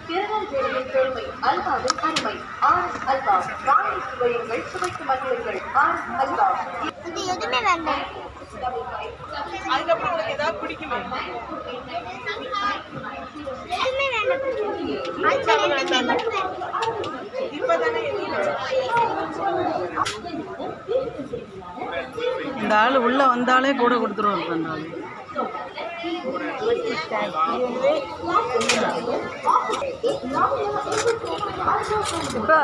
திருநெல்வேலியின் பெருமை அல்வாவின் அருமை ஆர் அல்வா வாங்கி சுவையுங்கள் சுவைக்கு மகிழுங்கள் ஆர் அல்வா இது எதுவுமே வேண்டாம் அதுக்கப்புறம் உனக்கு ஏதாவது பிடிக்குமே எதுவுமே வேண்டாம். இந்த ஆள் உள்ளே வந்தாலே கூட கொடுத்துருவாரு அந்த ஆள். இப்போ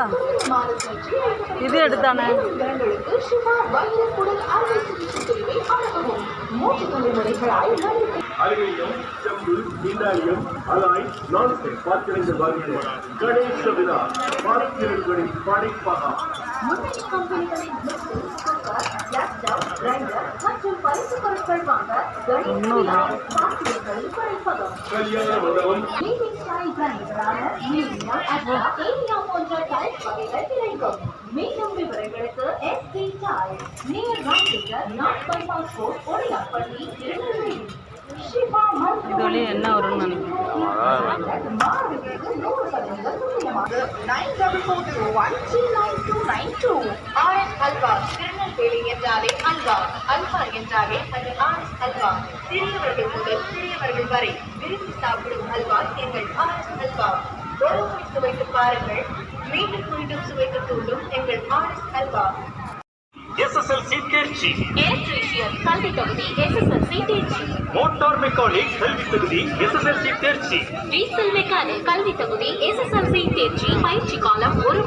இது எடுத்தானே? இவர்களுக்கு அலுமினியம் செம்பு அலாய் நான்ஸ்டிக் பாத்திரங்கள் கணேச விழா பாத்திரங்களின் படைப்பகா. முன்னணி கம்பெனிகளின் mixie, cooker, gas stove, grinder மற்றும் பரிசு பொருட்கள் வாங்க கணேஷ் பாத்திரங்களின் படைப்பகம் கல்யாண மண்டபம் leading style பிராண்டுகளான media, Atla, area போன்ற டைல்ஸ் வகைகள் கிடைக்கும் மேலும் விவரங்களுக்கு SP tile near Ramlingar north bypass road ஒளியாப்பள்ளி Tirunelveli Shifa இது என்ன வரும்னு நினைக்கிறேன் nine double four two one nine two nine two halwa halwa halwa halwa முதல் வரை சாப்பிடும் அல்வா எங்கள் அல்வா பாருங்கள் மீண்டும் மீண்டும் சுவைக்க தூண்டும் எங்கள் ஆர்எஸ் அல்வா. எஸ்எஸ்எல்சி தேர்ச்சி. கல்வி தொகுதி எஸ்எஸ்எல்சி தேர்ச்சி. மோட்டார் மெக்கானிக் கல்வி தகுதி எஸ்எஸ்எல்சி தேர்ச்சி. டீசல் மெக்கானிக் கல்வி தொகுதி எஸ்எஸ்எல்சி தேர்ச்சி. பயிற்சி காலம் ஒரு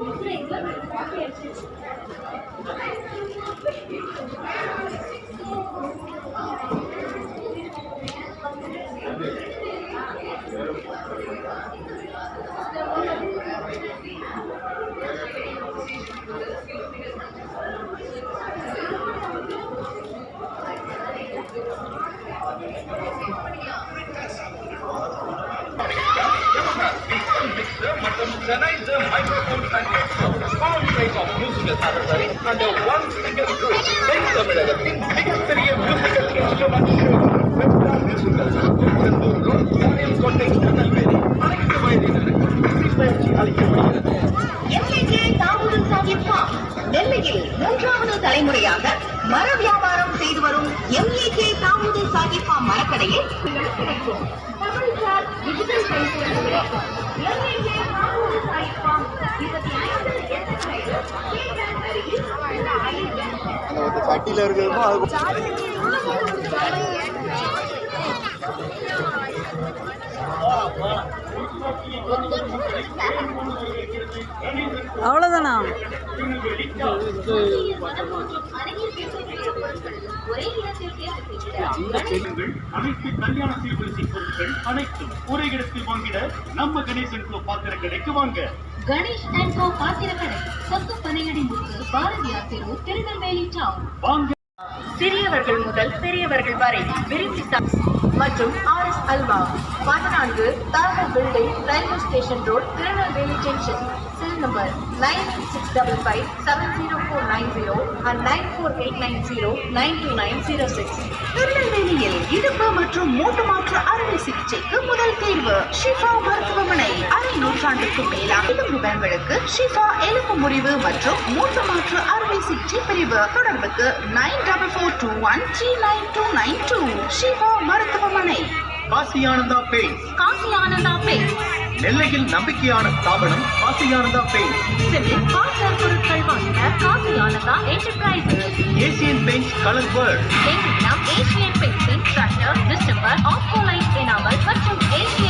Thank you. மற்றும் Sennheiser microphone package. Small size of musical accessory under one single roof. தென் தமிழகத்தின் மிகப்பெரிய musical instrument வெப்டா musical. திருச்செந்தூர் ரோட், கோட்டை திருநெல்வேலி. அனைத்து வயதினருக்கும் இசை பயிற்சி அளிக்கப்படுகிறது எம்ஏகே தாவூது சாஹிப் ஃபார்ம் மூன்றாவது தலைமுறையாக மர வியாபாரம் செய்து வரும் எம்ஏகே தாவூது சாஹிப்பா மரக்கடையில் கிடைக்கும் டிஜிட்டல் அந்த ஒரு சட்டியில் இருக்கிறதுமோ அது அவ்வளோதானா ஒரே அனைத்து கல்யாண சீர்வரிசை பொருட்கள் அனைத்தும் ஒரே இடத்தில் வாங்கிட நம்ம கணேசன் ப்ளோ பாத்திர கடைக்கு வாங்க. கணேஷ் அண்ட் கோ சொத்து பனையடி பாரதியார் தெரு திருநெல்வேலி டவுன் வாங்க. சிறியவர்கள் முதல் பெரியவர்கள் வரை விரும்பி மற்றும் ஆர்எஸ் அல்வா பதினான்கு Daguerre building railway station road Tirunelveli junction cell number nine six double five seven zero four nine zero and nine four eight nine zero nine two nine zero six. திருநெல்வேலியில் இடுப்பு மற்றும் மூட்டு மாற்று அறுவை சிகிச்சைக்கு முதல் தேர்வு. ஷிஃபா மருத்துவமனை அரை நூற்றாண்டுக்கும் மேலாக விவரங்களுக்கு ஷிஃபா எலும்பு முறிவு மற்றும் மூட்டு மாற்று அறுவை சிகிச்சை பிரிவு. தொடர்புக்கு nine double four two one three nine two nine two. Shifa மருத்துவமனை. காசி ஆனந்தா பேஸ் காசி ஆனந்தா பேஸ் நெல்லையில் நம்பிக்கையான ஸ்தாபனம் காசியானந்தா பெயிண்ட். பொருட்கள் வாங்கின காசியானதா enterprises Asian paint colour world Asian painting tractor distemper Apcolite enamel மற்றும் ஏசியன்